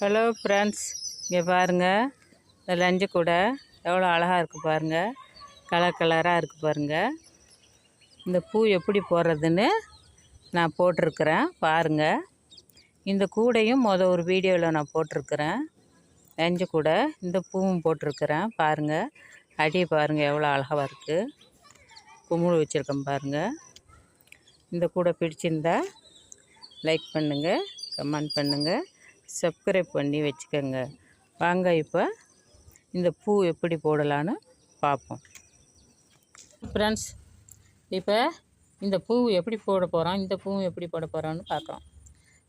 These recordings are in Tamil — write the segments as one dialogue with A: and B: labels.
A: ஹலோ ஃப்ரெண்ட்ஸ் இங்கே பாருங்கள் இந்த லஞ்சு கூடை எவ்வளோ அழகாக இருக்குது பாருங்கள் கலர் கலராக இருக்குது பாருங்கள் இந்த பூ எப்படி போடுறதுன்னு நான் போட்டிருக்கிறேன். பாருங்கள் இந்த கூடையும் மொதல் ஒரு வீடியோவில் நான் போட்டிருக்கிறேன். லஞ்சு கூடை இந்த பூவும் போட்டிருக்கிறேன். பாருங்கள் அடி பாருங்கள் எவ்வளோ அழகாக இருக்குது குமுழு வச்சுருக்கேன் பாருங்கள் இந்த கூடை பிடிச்சிருந்தா லைக் பண்ணுங்கள் கமெண்ட் பண்ணுங்கள் சப்ஸ்கிரைப் பண்ணி வச்சுக்கோங்க. வாங்க இப்போ இந்த பூ எப்படி போடலான்னு பார்ப்போம். ஃப்ரெண்ட்ஸ் இப்போ இந்த பூ எப்படி போட போகிறோம் இந்த பூ எப்படி போட போகிறோன்னு பார்க்குறோம்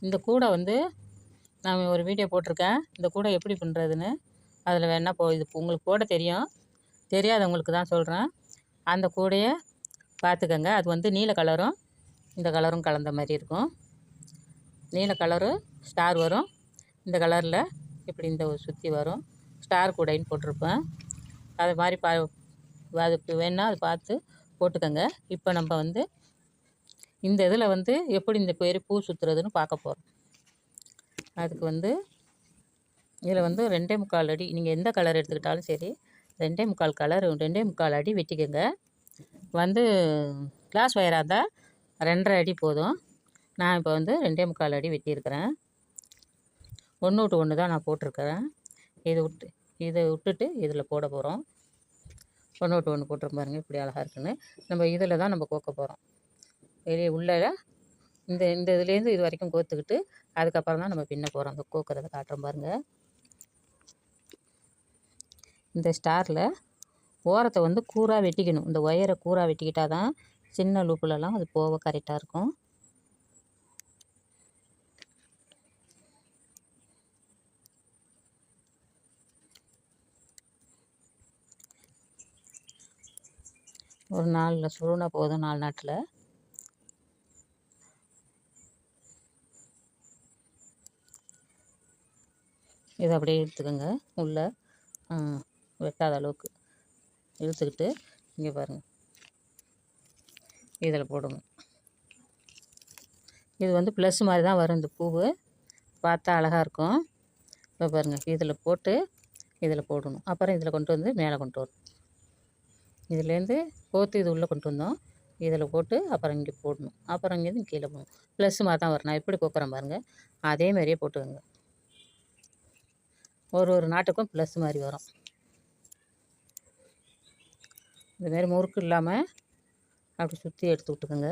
A: இந்த கூடை வந்து நான் ஒரு வீடியோ போட்டிருக்கேன். இந்த கூடை எப்படி பண்ணுறதுன்னு அதில் வேணால் போ இது உங்களுக்கு போட தெரியும். தெரியாதவங்களுக்கு தான் சொல்கிறேன் அந்த கூடையை பார்த்துக்கங்க. அது வந்து நீல கலரும் இந்த கலரும் கலந்த மாதிரி இருக்கும். நீல கலரு ஸ்டார் வரும். இந்த கலரில் இப்படி இந்த சுற்றி வரும். ஸ்டார் கூடைன்னு போட்டிருப்பேன். அது மாதிரி பா அதுக்கு வேணால் அது பார்த்து போட்டுக்கோங்க. இப்போ நம்ம வந்து இந்த இதில் வந்து எப்படி இந்த பேர் பூ சுற்றுறதுன்னு பார்க்க போகிறோம் அதுக்கு வந்து இதில் வந்து ரெண்டே முக்கால் அடி நீங்கள் எந்த கலர் எடுத்துக்கிட்டாலும் சரி ரெண்டே முக்கால் கலர் ரெண்டே முக்கால் அடி வெட்டிக்கோங்க. வந்து கிளாஸ் ஒயராக இருந்தால் ரெண்டரை அடி போதும். நான் இப்போ வந்து ரெண்டே முக்கால் அடி வெட்டியிருக்கிறேன். ஒன்று விட்டு ஒன்று தான் நான் போட்டிருக்கிறேன். இதை விட்டு இதை விட்டுட்டு இதில் போட போகிறோம். ஒன்று விட்டு ஒன்று போட்டிருக்க பாருங்கள் இப்படி அழகாக இருக்குன்னு. நம்ம இதில் தான் நம்ம கோக்க போகிறோம். வெளியே உள்ள இந்த இந்த இதுலேருந்து இது வரைக்கும் கோத்துக்கிட்டு அதுக்கப்புறம் தான் நம்ம பின்ன போகிறோம். அந்த கோக்கிறத காட்டுறோம் பாருங்கள் இந்த ஸ்டாரில் ஓரத்தை வந்து கூராக வெட்டிக்கணும். இந்த ஒயரை கூறாக வெட்டிக்கிட்டால் தான் சின்ன லூப்புலலாம் அது போக கரெக்டாக இருக்கும். ஒரு நாளில் சுருணை போதும் நாலு நாட்டில். இதை அப்படியே இழுத்துக்கோங்க. உள்ளே வெட்டாத அளவுக்கு இழுத்துக்கிட்டு இங்கே பாருங்கள் இதில் போடுங்க இது வந்து ப்ளஸ் மாதிரி தான் வரும் இந்த பூவு. பார்த்தா அழகாக இருக்கும். இப்போ பாருங்கள் இதில் போட்டு இதில் போடணும். அப்புறம் இதில் கொண்டு வந்து மேலே கொண்டு வரணும். இதுலேருந்து கோத்து இது உள்ளே கொண்டு வந்தோம். இதில் போட்டு அப்புறம் இங்கே போடணும். அப்புறம் இங்கேருந்து கீழே போகணும். ப்ளஸ் மாதிரி தான் வரும். நான் எப்படி போக்குறேன் பாருங்கள் அதே மாதிரியே போட்டுக்கோங்க. ஒரு ஒரு நாட்டுக்கும் ப்ளஸ் மாதிரி வரும். இதுமாரி முறுக்கு இல்லாமல் அப்படி சுற்றி எடுத்து விட்டுக்கோங்க.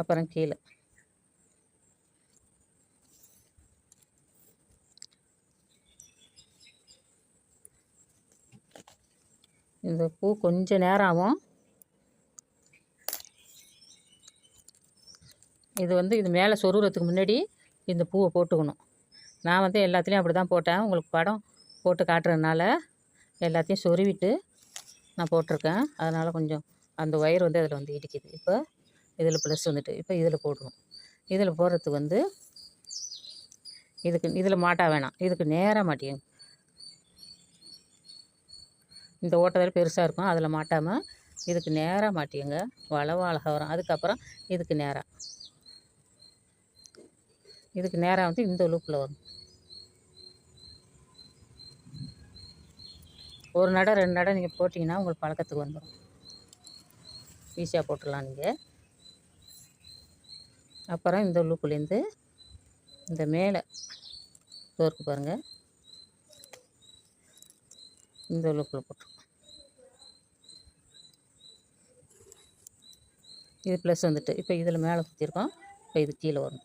A: அப்புறம் கீழே. இந்த பூ கொஞ்சம் நேரம் ஆகும். இது வந்து இது மேலே சொருகிறதுக்கு முன்னாடி இந்த பூவை போட்டுக்கணும். நான் வந்து எல்லாத்துலேயும் அப்படி தான் போட்டேன். உங்களுக்கு படம் போட்டு காட்டுறதுனால எல்லாத்தையும் சொருவிட்டு நான் போட்டிருக்கேன். அதனால் கொஞ்சம் அந்த ஒயர் வந்து அதில் வந்து இடிக்குது. இப்போ இதில் ப்ளஸ் வந்துட்டு இப்போ இதில் போடுவோம் இதில் போடுறதுக்கு வந்து இதுக்கு இதில் மாட்டா வேணாம். இதுக்கு நேராக மாட்டேங்குது இந்த ஓட்டத்தில் பெருசாக இருக்கும். அதில் மாட்டாமல் இதுக்கு நேராக மாட்டியுங்க வளவு அழகாக வரும். அதுக்கப்புறம் இதுக்கு நேராக இதுக்கு நேராக வந்து இந்த லூப்பில் வரும். ஒரு நடை ரெண்டு நடை நீங்கள் போட்டிங்கன்னா உங்களுக்கு பழக்கத்துக்கு வந்துடும் ஈஸியாக போட்டுடலாம் நீங்கள் அப்புறம் இந்த லூப்புலேருந்து இந்த மேலே டோருக்கு பாருங்கள் இந்த அளவுக்குள்ள போட்டுருக்கோம் இது ப்ளஸ் வந்துட்டு இப்போ இதில் மேலே சுற்றிருக்கோம் இப்போ இது கீழே வரும்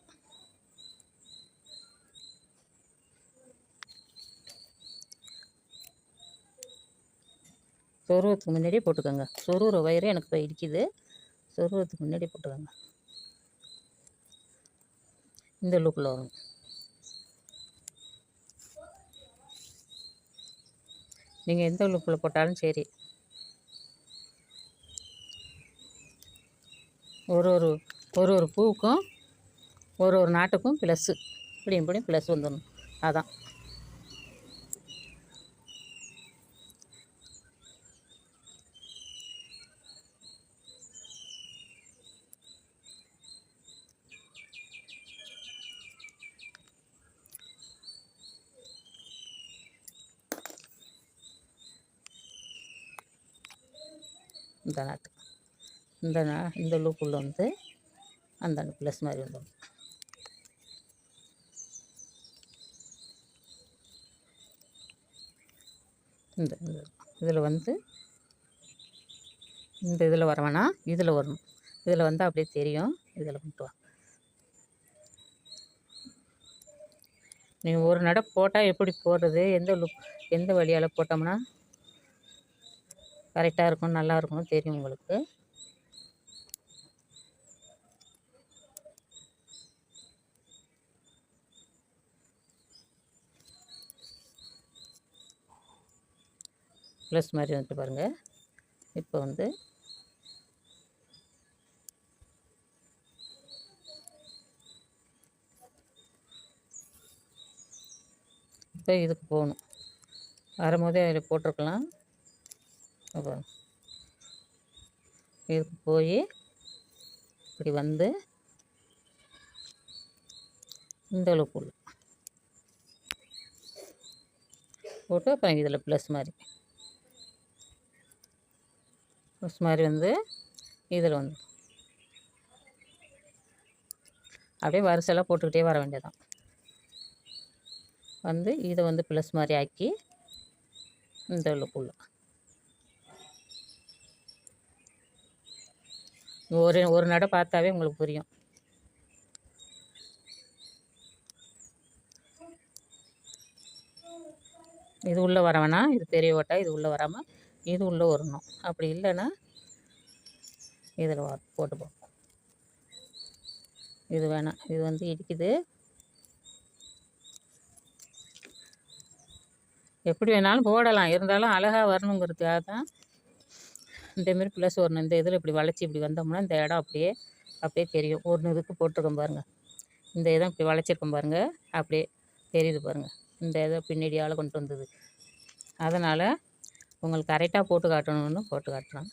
A: சொருவத்துக்கு முன்னாடியே போட்டுக்கோங்க. சொருகிற வயிறு எனக்கு இப்போ இடிக்குது. சொருவத்துக்கு முன்னாடியே போட்டுக்கோங்க. இந்த லுக்கில் வரும் நீங்கள் எந்த உழுப்பில் போட்டாலும் சரி. ஒரு ஒரு ஒரு ஒரு பூவுக்கும் ஒரு ஒரு நாட்டுக்கும் ப்ளஸ்ஸு இப்படி இப்படியும் ப்ளஸ் வந்துடணும். அதான். இந்த நாட்டு. இந்த நா இந்த லூப்புள்ள வந்து அந்த ப்ளஸ் மாதிரி வந்துடும். இந்த இதில் வந்து இந்த இதில் வர வேணாம். இதில் வரணும். இதில் வந்து அப்படியே தெரியும். இதில் மட்டும் வா. நீங்கள் ஒரு நடை போட்டால் எப்படி போடுறது எந்த லுக் எந்த வழியால் போட்டோம்னா கரெக்டாக இருக்கும் நல்லா இருக்கும் தெரியும் உங்களுக்கு. ப்ளஸ் மாதிரி வந்துட்டு பாருங்கள் இப்போ வந்து இப்போ இதுக்கு போகணும். வரும்போதே அதில் போட்டிருக்கலாம். இதுக்கு போய் இப்படி வந்து இந்த அளவுக்கு உள்ள போட்டு அப்புறம் இதில் ப்ளஸ் மாதிரி. ப்ளஸ் மாதிரி வந்து இதில் வந்து. அப்படியே வரிசையெல்லாம் போட்டுக்கிட்டே வர வேண்டியதான் வந்து இதை வந்து ப்ளஸ் மாதிரி ஆக்கி இந்த உள்ளுக்குள்ள ஒரு ஒரு நடை பார்த்தாவே உங்களுக்கு புரியும். இது உள்ளே வர வேணாம் இது பெரிய ஓட்டை? இது உள்ளே வராமல் இது உள்ளே வரணும். அப்படி இல்லைன்னா இதில் போட்டு பார்ப்போம் இது வேணாம். இது வந்து இடிக்குது. எப்படி வேணாலும் போடலாம். இருந்தாலும் அழகாக வரணுங்கிறதுக்காக தான் இதேமாரி ப்ளஸ் ஒன்று இந்த இதில் இப்படி வளைச்சி இப்படி வந்தோம்னா இந்த இடம் அப்படியே அப்படியே தெரியும். ஒரு இதுக்கு போட்டிருக்கோம் பாருங்கள் இந்த இடம் இப்படி வளைச்சிருக்கோம் பாருங்கள் அப்படியே தெரியுது பாருங்கள் இந்த இதை பின்னாடியால் கொண்டு வந்தது. அதனால் உங்களுக்கு கரெக்டாக போட்டு காட்டணும்னு போட்டு காட்டுறோம்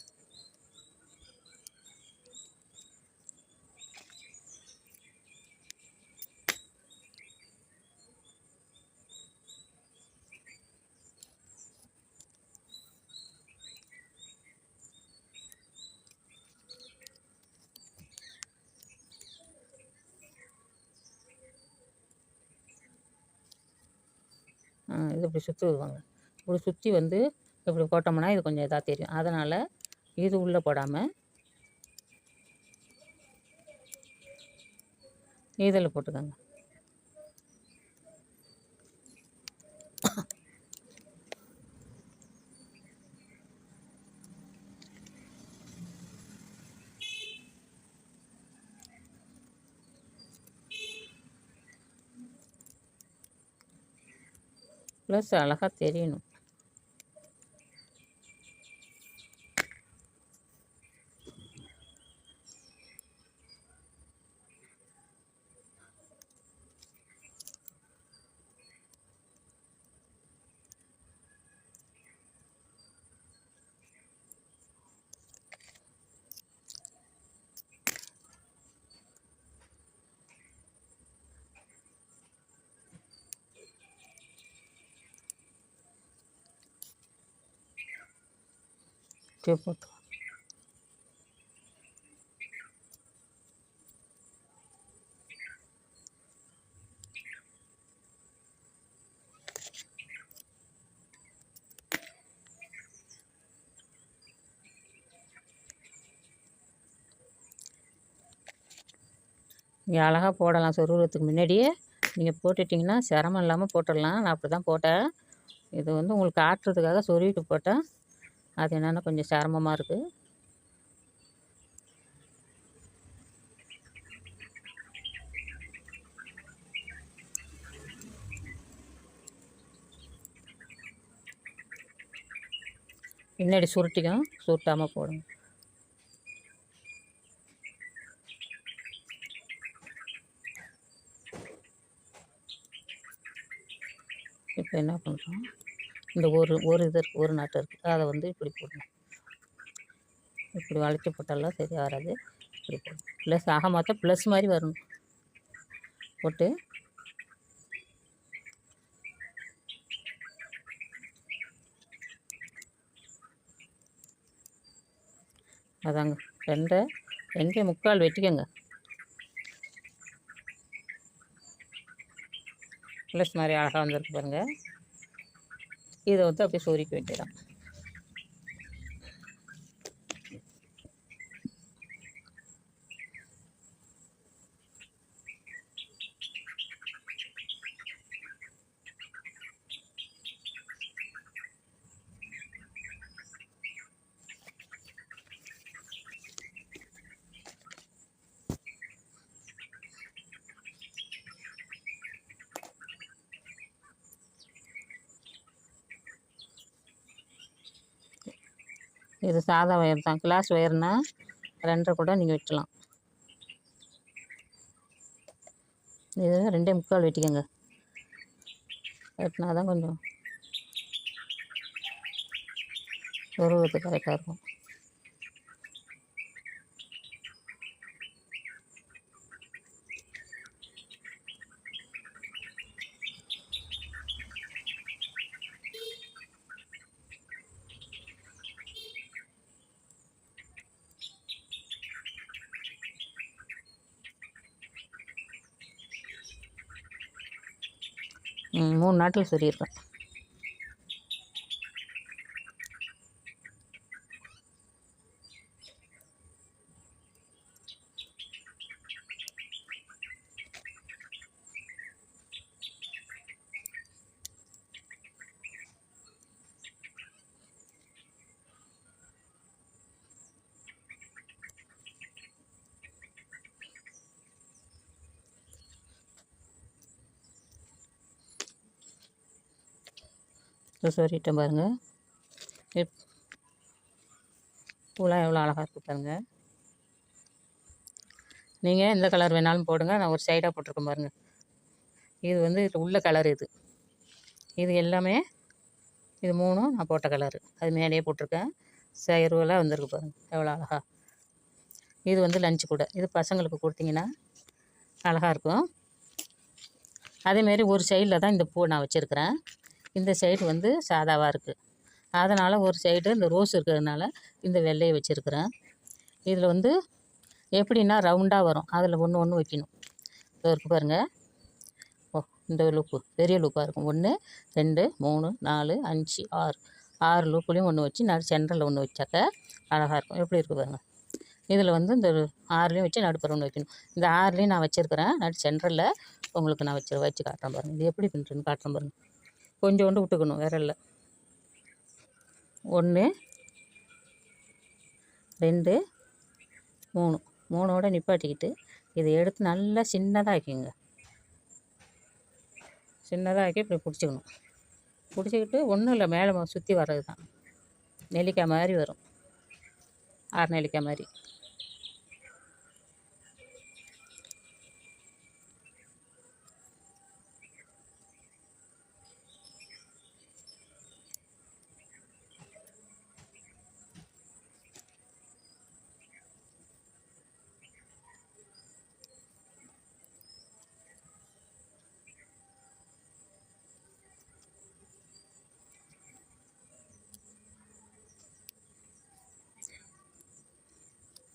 A: இது இப்படி சுற்றி விடுவாங்க. இப்படி சுற்றி வந்து இப்படி போட்டோம்னா இது கொஞ்சம் இதாக தெரியும். அதனால் இது உள்ளே போடாமல் இதில் போட்டுக்கோங்க. ப்ளஸ் அழகாக தெரியணும். இப்படியே போட்டு நீங்கள் அழகாக போடலாம் சொருகிறதுக்கு முன்னாடியே. நீங்கள் போட்டுட்டிங்கன்னா சிரமம் இல்லாமல் போட்டுடலாம். நான் அப்படி தான் போட்டேன். இது வந்து உங்களுக்கு ஆட்டுறதுக்காக சொருவிட்டு போட்டேன். அது என்னென்னா கொஞ்சம் சிரமமாக இருக்குது பின்னாடி சுருட்டிக்கும் சுருட்டாமல் போடுங்க. இப்போ என்ன பண்ணுறோம் இந்த ஒரு ஒரு இது ஒரு நாட்டு இருக்குது அதை வந்து இப்படி போடணும். இப்படி வளைச்சி போட்டாலாம் சரியாக வராது. இப்படி போடணும். ப்ளஸ் ஆக மாற்ற ப்ளஸ் மாதிரி வரணும். போட்டு. அதாங்க. ரெண்டை ரெண்டே முக்கால் வெட்டிக்கோங்க. ப்ளஸ் மாதிரி அழகாக வந்திருக்கு பாருங்கள் இதை வந்து அப்படியே சொருக்க வேண்டியதான் இது சாதா ஒயர் தான். கிளாஸ் ஒயர்னால் ரெண்டரை கூட நீங்கள் வெட்டலாம் இது ரெண்டே முக்கால் வெட்டிக்கோங்க. வெட்டினா தான் கொஞ்சம் உருவத்து கரெக்டாக இருக்கும். மூணு நாட்டில் சொல்லியிருக்கேன். இது சொல்லிட்டேன் பாருங்கள் எப் பூலாம் எவ்வளோ அழகாக இருக்குது பாருங்கள் நீங்கள் எந்த கலர் வேணாலும் போடுங்க. நான் ஒரு சைடாக போட்டிருக்கேன் பாருங்கள் இது வந்து இது உள்ள கலர் இது. இது எல்லாமே இது மூணும் நான் போட்ட கலரு. அது மேலேயே போட்டிருக்கேன். சைருவெல்லாம் வந்திருக்கு பாருங்கள் எவ்வளோ அழகா. இது வந்து லஞ்சு கூட. இது பசங்களுக்கு கொடுத்தீங்கன்னா அழகாக இருக்கும். அதேமாரி ஒரு சைடில் தான் இந்த பூ நான் வச்சுருக்கிறேன். இந்த சைடு வந்து சாதாவாக இருக்குது அதனால் ஒரு சைடு இந்த ரோஸ் இருக்கிறதுனால இந்த வெள்ளையை வச்சுருக்குறேன். இதில் வந்து எப்படின்னா ரவுண்டாக வரும். அதில் ஒன்று ஒன்று வைக்கணும். இதோ இருக்கு பாருங்கள் ஓ இந்த லூப்பு பெரிய லூப்பாக இருக்கும். ஒன்று ரெண்டு மூணு நாலு அஞ்சு ஆறு. ஆறு லூப்புலேயும் ஒன்று வச்சு நடு சென்டரில் ஒன்று வச்சாக்க அழகாக இருக்கும். எப்படி இருக்குது பாருங்கள் இதில் வந்து இந்த ஆறுலேயும் வச்சு நடுப்புற ஒன்று வைக்கணும். இந்த ஆறுலேயும் நான் வச்சுருக்கிறேன். நடு சென்டரில் உங்களுக்கு நான் வச்சு வச்சு காட்டுறேன் பாருங்கள் இது எப்படி பண்ணுறேன்னு காட்டுறேன் பாருங்கள் கொஞ்சோண்டு விட்டுக்கணும் விரலில். ஒன்று ரெண்டு மூணு. மூணோட நிப்பாட்டிக்கிட்டு இதை எடுத்து நல்லா சின்னதாக ஆக்கிங்க சின்னதாக ஆக்கி இப்படி பிடிச்சிக்கணும். பிடிச்சிக்கிட்டு ஒன்றும் இல்லை மேலே சுற்றி வர்றது தான் நெல்லிக்காய் மாதிரி வரும். ஆறு நெல்லிக்காய் மாதிரி.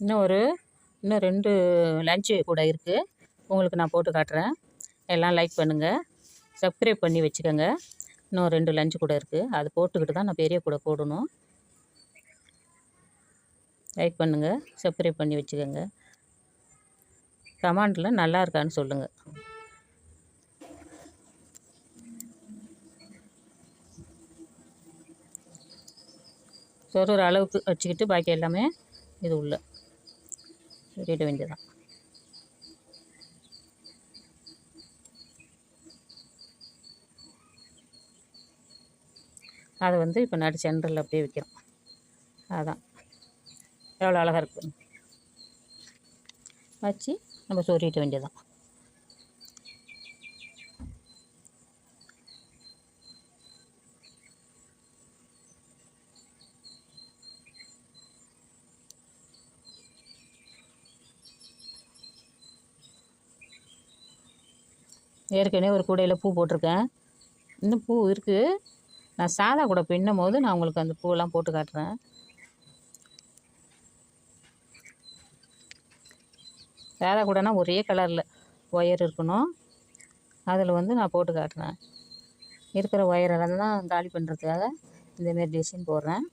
A: இன்னும் ஒரு இன்னும் ரெண்டு லஞ்சு கூட இருக்குது உங்களுக்கு நான் போட்டு காட்டுறேன். எல்லாம் லைக் பண்ணுங்கள் சப்ஸ்கிரைப் பண்ணி வச்சுக்கோங்க. இன்னும் ரெண்டு லஞ்சு கூட இருக்குது அது போட்டுக்கிட்டு தான் நான் பெரிய கூட போடணும். லைக் பண்ணுங்கள் சப்ஸ்கிரைப் பண்ணி வச்சுக்கோங்க. கமாண்டில் நல்லா இருக்கான்னு சொல்லுங்கள் சொருகிற அளவுக்கு வச்சுக்கிட்டு பாக்கி எல்லாமே இது உள்ள. சொல்லிட வேண்டியதான் அதை வந்து இப்போ நடு சென்டரில் அப்படியே வைக்கிறோம். அதான். எவ்வளோ அழகாக இருக்கு. வச்சு நம்ம சொருகிட்ட வேண்டியதான் ஏற்கனவே ஒரு கூடையில் பூ போட்டிருக்கேன். இந்த பூ இருக்குது நான் சாதா கூட பின்னும் போது நான் உங்களுக்கு அந்த பூவெல்லாம் போட்டு காட்டுறேன். சாதா கூடனா ஒரே கலரில் ஒயர் இருக்கணும். அதில் வந்து நான் போட்டு காட்டுறேன். இருக்கிற ஒயரெல்லாம் தாலி பண்ணுறதுக்காக இந்தமாரி டிசைன் போடுறேன்.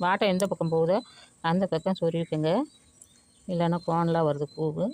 A: வாட்டை எந்த பக்கம் போகுதோ அந்த பக்கம் சொருவிக்கங்க இல்லைன்னா கோணலாக வருது பூவு.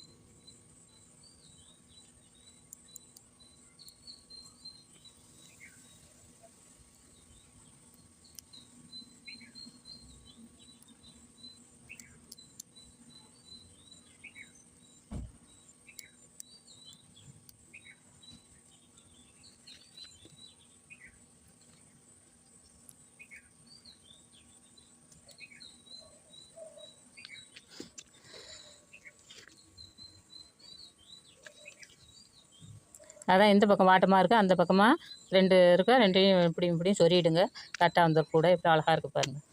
A: அதான் எந்த பக்கம் வாட்டமாக இருக்கோ அந்த பக்கமாக ரெண்டு இருக்கோ ரெண்டையும் இப்படி இப்படியும் சொருகிடுங்க. கரெக்டாக வந்துடக்கூட இப்படி அழகாக இருக்குது பாருங்கள்